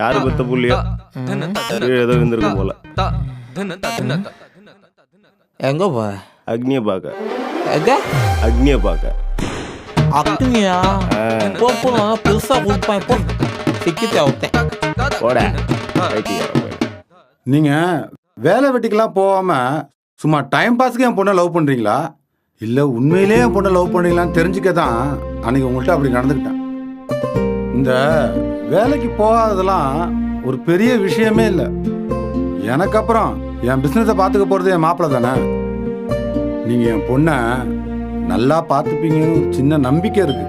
யாரு பெத்த புள்ளியோ? ஏதோ இருந்திருக்கும் போல. எங்க போ? அக்னியை எங்க? அக்னியை பார்க்க அக்னியா? போ போ நல்லா பெருசா கொடுப்பான் இப்போ சிக்கி தேவத்தேன் போட. நீங்க வேலை வெட்டிக்கெல்லாம் போகாம சும்மா டைம் பாஸ்க்கு என் பொண்ணை லவ் பண்றீங்களா? இல்ல உண்மையிலேயே என் பொண்ணை லவ் பண்றீங்களான்னு தெரிஞ்சுக்க தான் அன்னைக்கு உங்கள்கிட்ட அப்படி நடந்துக்கிட்டேன். இந்த வேலைக்கு போகாததெல்லாம் ஒரு பெரிய விஷயமே இல்லை. எனக்கு அப்புறம் என் பிஸ்னஸை பார்த்துக்க போகிறது என் மாப்பிள்ள தானே. நீங்கள் என் பொண்ணை நல்லா பார்த்துப்பீங்கன்னு ஒரு சின்ன நம்பிக்கை இருக்கு.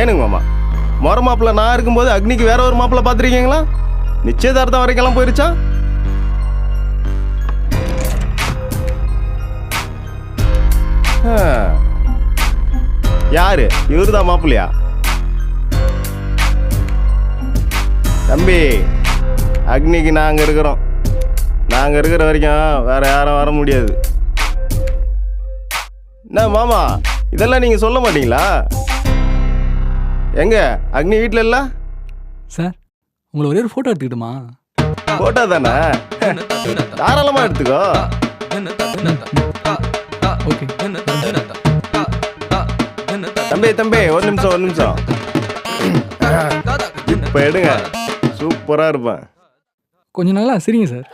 ஏனுங்க மாமா மொர மாப்பிள்ள நான் இருக்கும்போது அக்னிக்கு வேற ஒரு மாப்பிள்ள பார்த்துருக்கீங்களா நிச்சயதார்த்தம் வரைக்கெல்லாம் போயிருச்சா? யாரு? இவருதான் மாப்பிள்ளையா? தம்பி அக்னிக்கு நாங்க இருக்கிறோம். நாங்க இருக்கிற வரைக்கும் வேற யாரும் வர முடியாது. என்ன மாமா இதெல்லாம் நீங்க சொல்ல மாட்டீங்களா? எங்க அக்னி வீட்ல இல்ல? சார் உங்களை ஒரே ஒரு ஃபோட்டோ எடுத்துக்கிட்டுமா? போட்டோ தானே? தாராளமா எடுத்துக்கோ. ஓகே. தம்பி தம்பி ஒரு நிமிஷம் ஒரு நிமிஷம். இப்ப எடுங்க. சூப்பரா இருப்பேன். கொஞ்சம் நல்லா சரிங்க சார்.